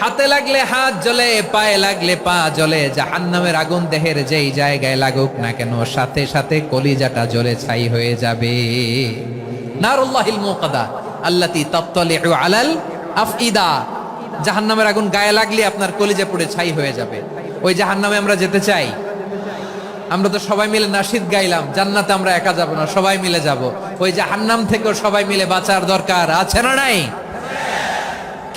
হাতে লাগলে হাত জ্বলে, পায়ে লাগলে পা জ্বলে, জাহান্নামের আগুন দেহের যেই জায়গায় লাগুক না কেন, সাথে সাথে কলিজাটা জ্বলে ছাই হয়ে যাবে। আল্লাতি আলাল জাহান্নামের আগুন গায়ে লাগলে আপনার কলিজা ছাই হয়ে যাবে। ওই জাহান্নামে আমরা যেতে চাই। আমরা তো সবাই মিলে গাইলাম, জান্নাতে আমরা একা যাব না, সবাই মিলে যাব। ওই জাহান্নাম থেকেও সবাই মিলে বাঁচার দরকার আছে না নাই?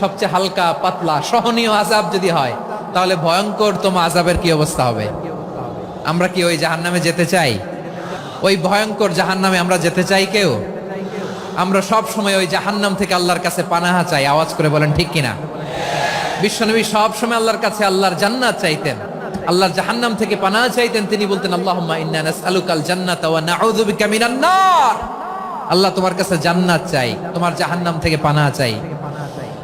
সবচেয়ে হালকা, পাতলা, সহনীয় আজাব যদি হয়, তাহলে ভয়ঙ্কর তোমা আজাবের কি অবস্থা হবে? আমরা কি ওই জাহান্নামে যেতে চাই? ওই ভয়ঙ্কর জাহান্নামে আমরা যেতে চাই কেউ? আমরা সব সময় ওই জাহান্নাম থেকে আল্লাহর কাছে পানাহা চাই। আওয়াজ করে বলেন, ঠিক কিনা? বিশ্বনবী সব সময় আল্লাহর কাছে আল্লাহর জান্নাত চাইতেন। আল্লাহর জাহান্নাম থেকে পানাহা চাইতেন। তিনি বলতেন, আল্লাহুম্মা জান্নাতা ওয়া আল্লাহ তোমার কাছে জান্নাত চাই, তোমার জাহান্নাম থেকে পানাহা চাই।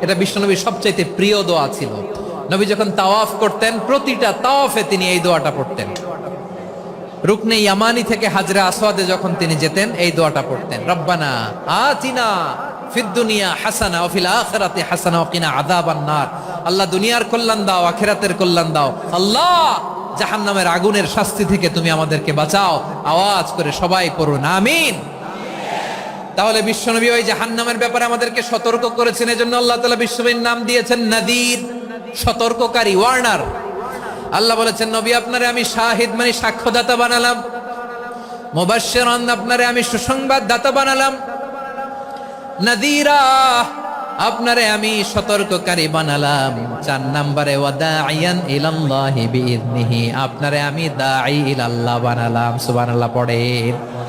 এটা বিশ্বনবীর সবচাইতে প্রিয় দোয়া ছিল। নবী যখন তাওয়াফ করতেন, প্রতিটা তাওয়াফে তিনি এই দোয়াটা পড়তেন। রুকনে ইয়ামানি থেকে হাজরা আসওয়াদে যখন তিনি যেতেন, এই দোয়াটা পড়তেন। রব্বানা আতিনা ফিদ দুনিয়া হাসানা ও ফিল আখিরাতি হাসানা ওয়া কিনা আযাবান নার। আল্লাহ দুনিয়ার কল্যাণ দাও, আখিরাতের কল্যাণ দাও। আল্লাহ জাহান্নামের আগুনের শাস্তি থেকে তুমি আমাদেরকে বাঁচাও। আওয়াজ করে সবাই পড়ুন, আমিন। তাহলে বিশ্বনবী ওই জাহান্নামের ব্যাপারে আমাদেরকে সতর্ক করেছেন, এজন্য আল্লাহ তাআলা বিশ্বনবীর নাম দিয়েছেন নাদির, সতর্ককারী, ওয়ার্নার। আল্লাহ বলেছেন, নবী, আপনারে আমি শাহিদ মানে সাক্ষ্যদাতা বানালাম। মুবাশশিরান, আপনারে আমি সুসংবাদ দাতা বানালাম। নাদিরা, আপনারে আমি সতর্ককারী বানালাম। চার নম্বরে ওয়াদাইয়ান ইলাল্লাহি বিইذনিহি আপনারে আমি দাঈ ইলাল্লাহ বানালাম। সুবহানাল্লাহ, পড়েন।